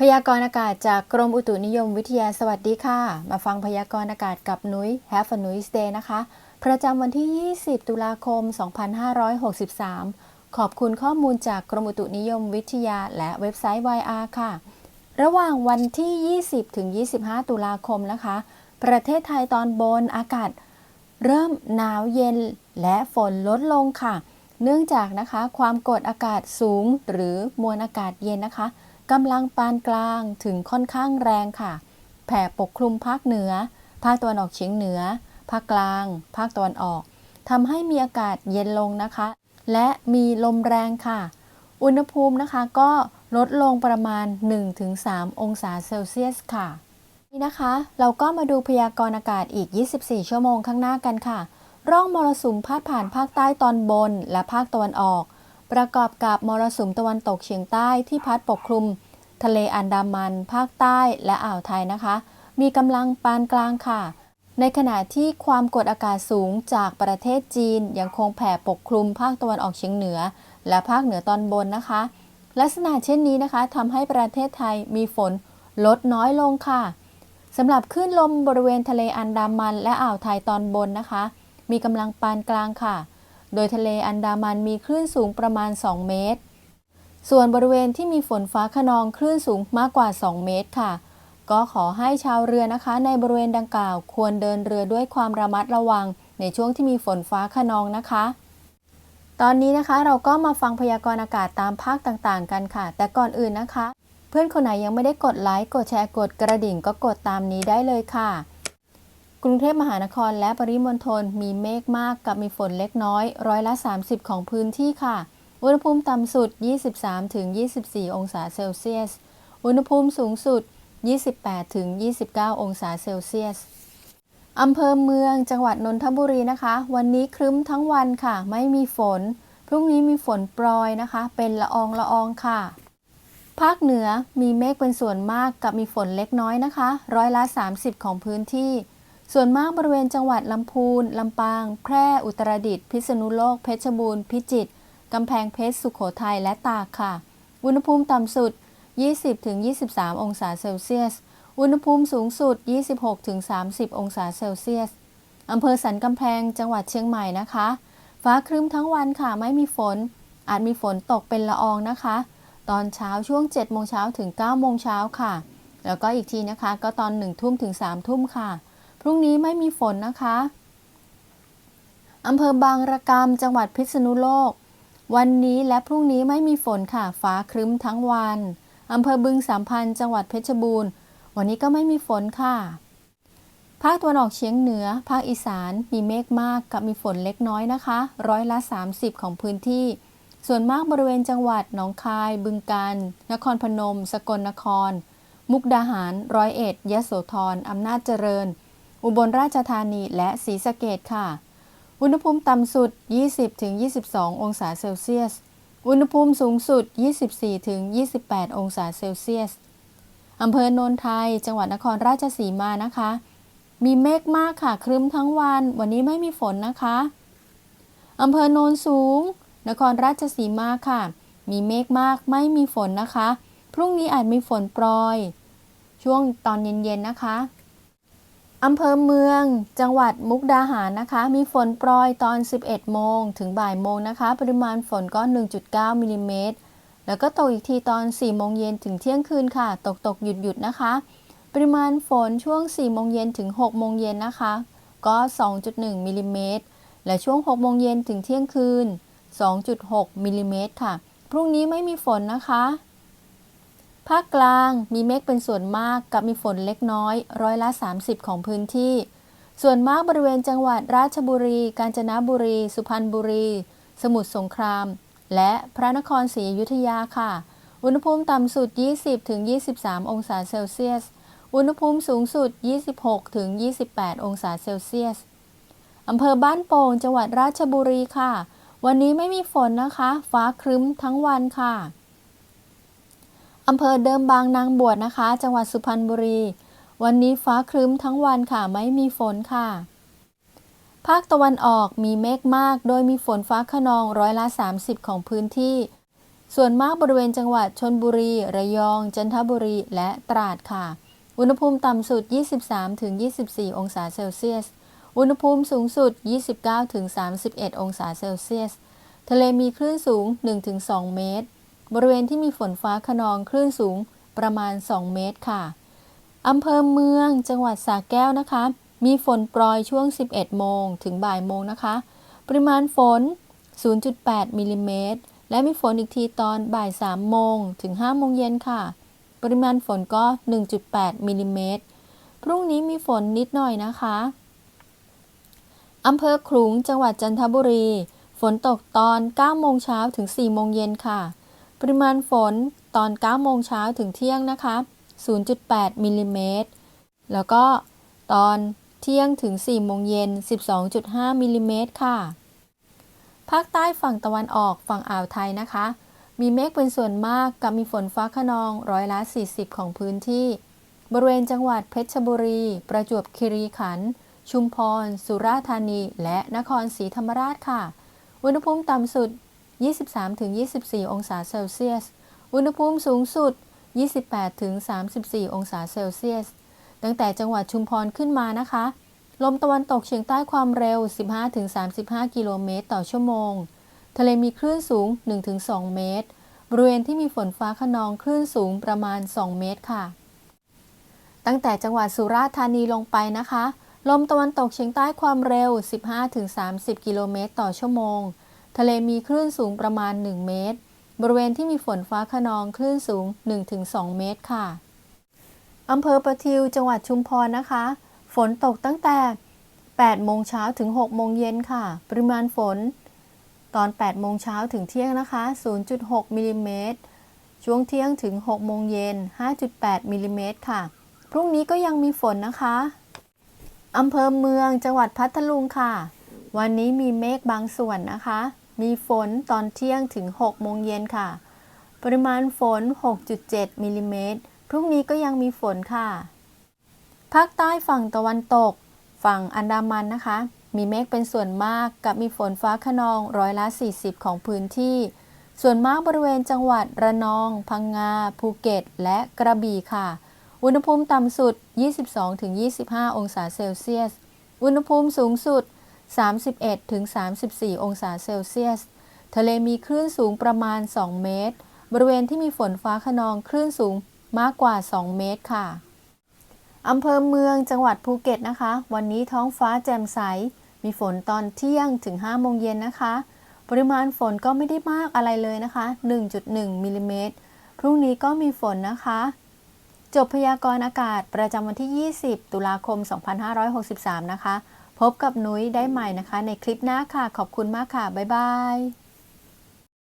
พยากรณ์อากาศจากกรมอุตุนิยมวิทยาสวัสดีค่ะ มาฟังพยากรณ์อากาศกับนุ้ย Have a nice day นะคะ ประจำวันที่ 20 ตุลาคม 2563 ขอบคุณข้อมูลจากกรมอุตุนิยมวิทยาและเว็บไซต์ YR ค่ะ ระหว่างวันที่ 20 ถึง 25 ตุลาคมนะคะ ประเทศไทยตอนบนอากาศ เริ่มหนาวเย็นและฝนลดลงค่ะ เนื่องจากนะคะความกดอากาศสูงหรือมวลอากาศเย็นนะคะ กำลังปานกลางถึงค่อนข้างแรงค่ะ แผ่ปกคลุมภาคเหนือ ภาคตะวันออกเฉียงเหนือ ภาคกลาง ภาคตะวันออกทำให้มีอากาศเย็นลงนะคะ และมีลมแรงค่ะ อุณหภูมินะคะก็ลดลงประมาณ 1-3 องศาเซลเซียสค่ะ นี่นะคะ เราก็มาดูพยากรณ์อากาศอีก 24 ชั่วโมงข้างหน้ากันค่ะ ร่องมรสุมพาดผ่านภาคใต้ตอนบนและภาคตะวันออก ประกอบกับมรสุมตะวันตกเฉียงใต้ที่พัดปกคลุม ทะเลอันดามัน ภาคใต้และอ่าวไทยนะคะ มีกำลังปานกลางค่ะ ในขณะที่ความกดอากาศสูงจากประเทศจีนยังคงแผ่ปกคลุมภาคตะวันออกเฉียงเหนือ และภาคเหนือตอนบนนะคะ ลักษณะเช่นนี้นะคะทำให้ประเทศไทยมีฝนลดน้อยลงค่ะสำหรับคลื่นลมบริเวณทะเลอันดามันและอ่าวไทยตอนบนนะคะ มีกำลังปานกลางค่ะ โดยทะเลอันดามันมีคลื่นสูงประมาณ 2 เมตร ส่วนบริเวณที่มีฝนฟ้าขนองคลื่นสูงมากกว่า 2 เมตรค่ะ ก็ขอให้ชาวเรือนะคะ ในบริเวณดังกล่าว ควรเดินเรือด้วยความระมัดระวัง ในช่วงที่มีฝนฟ้าขนองนะคะ ตอนนี้นะคะเราก็มาฟังพยากรณ์อากาศตามภาคต่างๆ กันค่ะ แต่ก่อนอื่นนะคะ เพื่อนคนไหนยังไม่ได้กดไลค์กดแชร์กดกระดิ่งก็กดตามนี้ได้เลยค่ะกรุงเทพมหานครและปริมณฑลมีเมฆมากกับมีฝนเล็กน้อย ร้อยละ 30 ของพื้นที่ค่ะ อุณหภูมิต่ำสุด 23-24 องศาเซลเซียส อุณหภูมิสูงสุด 28-29 องศาเซลเซียสอำเภอเมืองจังหวัดนนทบุรีนะคะ วันนี้ครึ้มทั้งวันค่ะ ไม่มีฝน พรุ่งนี้มีฝนโปรยนะคะ เป็นละอองละอองค่ะ ภาคเหนือมีเมฆเป็นส่วนมากกับมีฝนเล็กน้อยนะคะ ร้อยละ 30 ของพื้นที่ ส่วนมากบริเวณจังหวัดลำพูนลำปาง แพร่ อุตรดิตถ์พิษณุโลก เพชรบูรณ์ พิจิตร กำแพงเพชรสุโขทัยและตากค่ะ อุณหภูมิต่ำสุด 20-23 องศาเซลเซียส อุณหภูมิสูงสุด 26-30 องศาเซลเซียสอำเภอสันกำแพงจังหวัดเชียงใหม่นะคะ ฟ้าครึ้มทั้งวันค่ะไม่มีฝน อาจมีฝนตกเป็นละอองนะคะ ตอนเช้าช่วง7โมงเช้าถึง9โมงเช้าค่ะ แล้วก็อีกทีนะคะ ก็ตอน1ทุ่มถึง3ทุ่มค่ะ พรุ่งนี้ไม่มีฝนนะคะอำเภอบางระกำจังหวัดพิษณุโลก วันนี้และพรุ่งนี้ไม่มีฝนค่ะ ฟ้าครึ้มทั้งวัน อำเภอบึงสามพัน จังหวัดเพชรบูรณ์ วันนี้ก็ไม่มีฝนค่ะ ภาคตะวันออกเฉียงเหนือ ภาคอีสาน มีเมฆมากกับมีฝนเล็กน้อยนะคะ ร้อยละ 30 ของพื้นที่ ส่วนมากบริเวณจังหวัดหนองคาย บึงกาฬ นครพนม สกลนคร มุกดาหาร ร้อยเอ็ด ยะโสธร อำนาจเจริญ อุบลราชธานี และศรีสะเกดค่ะ อุณหภูมิต่ำสุด 20-22 องศาเซลเซียส อุณหภูมิสูงสุด 24-28 องศาเซลเซียส อำเภอโนนไทย จังหวัดนครราชสีมานะคะ มีเมฆมากค่ะ ครึ้มทั้งวัน วันนี้ไม่มีฝนนะคะ อำเภอโนนสูง นครราชสีมาค่ะ มีเมฆมาก ไม่มีฝนนะคะ พรุ่งนี้อาจมีฝนโปรยช่วงตอนเย็นๆนะคะ อำเภอเมือง จังหวัดมุกดาหารนะคะ มีฝนโปรยตอน 11 โมง ถึงบ่ายโมงนะคะ ปริมาณฝนก็ 1.9มิลลิเมตร แล้วก็ตกอีกทีตอน 4 โมงเย็นถึงเที่ยงคืนค่ะ ตกตกหยุดหยุดนะคะ ปริมาณฝนช่วง 4 โมงเย็นถึง 6 โมงเย็นนะคะ ก็ 2.1มิลลิเมตร และช่วง 6 โมงเย็นถึงเที่ยงคืน 2.6มิลลิเมตรค่ะ พรุ่งนี้ไม่มีฝนนะคะ ภาคกลางมีเมฆเป็นส่วนมากกับมีฝนเล็กน้อย ร้อยละ 30 ของพื้นที่ ส่วนมากบริเวณจังหวัดราชบุรี กาญจนบุรี สุพรรณบุรี สมุทรสงคราม และพระนครศรีอยุธยาค่ะ อุณหภูมิต่ำสุด 20-23 องศาเซลเซียส อุณหภูมิสูงสุด 26-28 องศาเซลเซียสอำเภอบ้านโป่งจังหวัดราชบุรีค่ะ วันนี้ไม่มีฝนนะคะ ฟ้าครึ้มทั้งวันค่ะ อำเภอเดิมบางนางบวชนะคะ จังหวัดสุพรรณบุรี วันนี้ฟ้าครึ้มทั้งวันค่ะ ไม่มีฝนค่ะ ภาคตะวันออกมีเมฆมาก โดยมีฝนฟ้าขนองร้อยละ 30 ของพื้นที่ ส่วนมากบริเวณจังหวัดชนบุรี ระยอง จันทบุรีและตราดค่ะ อุณหภูมิต่ำสุด 23-24 องศาเซลเซียส อุณหภูมิสูงสุด 29-31 องศาเซลเซียส ทะเลมีคลื่นสูง 1-2 เมตร บริเวณที่มีฝนฟ้าขนองคลื่นสูงประมาณ 2 เมตรค่ะอำเภอเมืองจังหวัดสระแก้วนะคะ มีฝนโปรยช่วง 11 โมงถึงบ่ายโมงนะคะ ปริมาณฝน 0.8มิลลิเมตรและมีฝนอีกทีตอนบ่าย 3 โมงถึง 5 โมงเย็นค่ะ ปริมาณฝนก็ 1.8มิลลิเมตรพรุ่งนี้มีฝนนิดหน่อยนะคะอำเภอขลุงจังหวัดจันทบุรี ฝนตกตอน 9 โมงเช้าถึง 4 โมงเย็นค่ะ ริมาณฝนตอน 9 โมงเช้าถึงเที่ยงนะคะ 0.8 มิลลิเมตร แล้วก็ตอนเที่ยงถึง 4 โมงเย็น 12.5 มิลลิเมตรค่ะ ภาคใต้ฝั่งตะวันออกฝั่งอ่าวไทยนะคะ มีเมฆเป็นส่วนมากกับมีฝนฟ้าขนองร้อยละ 40 ของพื้นที่ บริเวณจังหวัดเพชรบุรี ประจวบคีรีขันธ์ ชุมพร สุราษฎร์ธานี และนครศรีธรรมราชค่ะ อุณหภูมิต่ำสุด 23-24 องศาเซลเซียส อุณหภูมิสูงสุด 28-34 องศาเซลเซียส ตั้งแต่จังหวัดชุมพรขึ้นมานะคะ ลมตะวันตกเฉียงใต้ความเร็ว 15-35 กิโลเมตรต่อชั่วโมง ทะเลมีคลื่นสูง 1-2 เมตร บริเวณที่มีฝนฟ้าขนองคลื่นสูงประมาณ 2 เมตรค่ะ ตั้งแต่จังหวัดสุราษฎร์ธานีลงไปนะคะ ลมตะวันตกเฉียงใต้ความเร็ว 15-30 กิโลเมตรต่อชั่วโมง ทะเลมีคลื่นสูงประมาณ 1 เมตร บริเวณที่มีฝนฟ้าขนองคลื่นสูง 1-2 เมตรค่ะอำเภอประทิวจังหวัดชุมพรนะคะ ฝนตกตั้งแต่ 8 โมงเช้าถึง 6 โมงเย็นค่ะ ปริมาณฝน ตอน 8 โมงเช้าถึงเที่ยงนะคะ 0.6มิลลิเมตร ช่วงเที่ยงถึง 6 โมงเย็น 5.8มิลลิเมตรค่ะ พรุ่งนี้ก็ยังมีฝนนะคะอำเภอเมืองจังหวัดพัทลุงค่ะ วันนี้มีเมฆบางส่วนนะคะ มีฝนตอนเที่ยงถึง 6 โมงเย็นค่ะ ปริมาณฝน 6.7 มิลลิเมตร พรุ่งนี้ก็ยังมีฝนค่ะ ภาคใต้ฝั่งตะวันตก ฝั่งอันดามันนะคะ มีเมฆเป็นส่วนมากกับมีฝนฟ้าขนองร้อยละ 40 ของพื้นที่ ส่วนมากบริเวณจังหวัดระนอง พังงา ภูเก็ต และกระบี่ค่ะ อุณหภูมิต่ำสุด 22-25 องศาเซลเซียส อุณหภูมิสูงสุด 31-34องศาเซลเซียส ทะเลมีคลื่นสูงประมาณ 2 เมตร บริเวณที่มีฝนฟ้าขนองคลื่นสูงมากกว่า 2 เมตรค่ะอำเภอเมืองจังหวัดภูเก็ตนะคะ วันนี้ท้องฟ้าแจ่มใส มีฝนตอนเที่ยงถึง 5 โมงเย็นนะคะ ปริมาณฝนก็ไม่ได้มากอะไรเลยนะคะ 1.1 มิลลิเมตร พรุ่งนี้ก็มีฝนนะคะ จบพยากรณ์อากาศประจำวันที่ 20 ตุลาคม 2563 นะคะ พบกับนุ้ยได้ใหม่นะคะ ในคลิปหน้าค่ะ ขอบคุณมากค่ะ บ๊ายบาย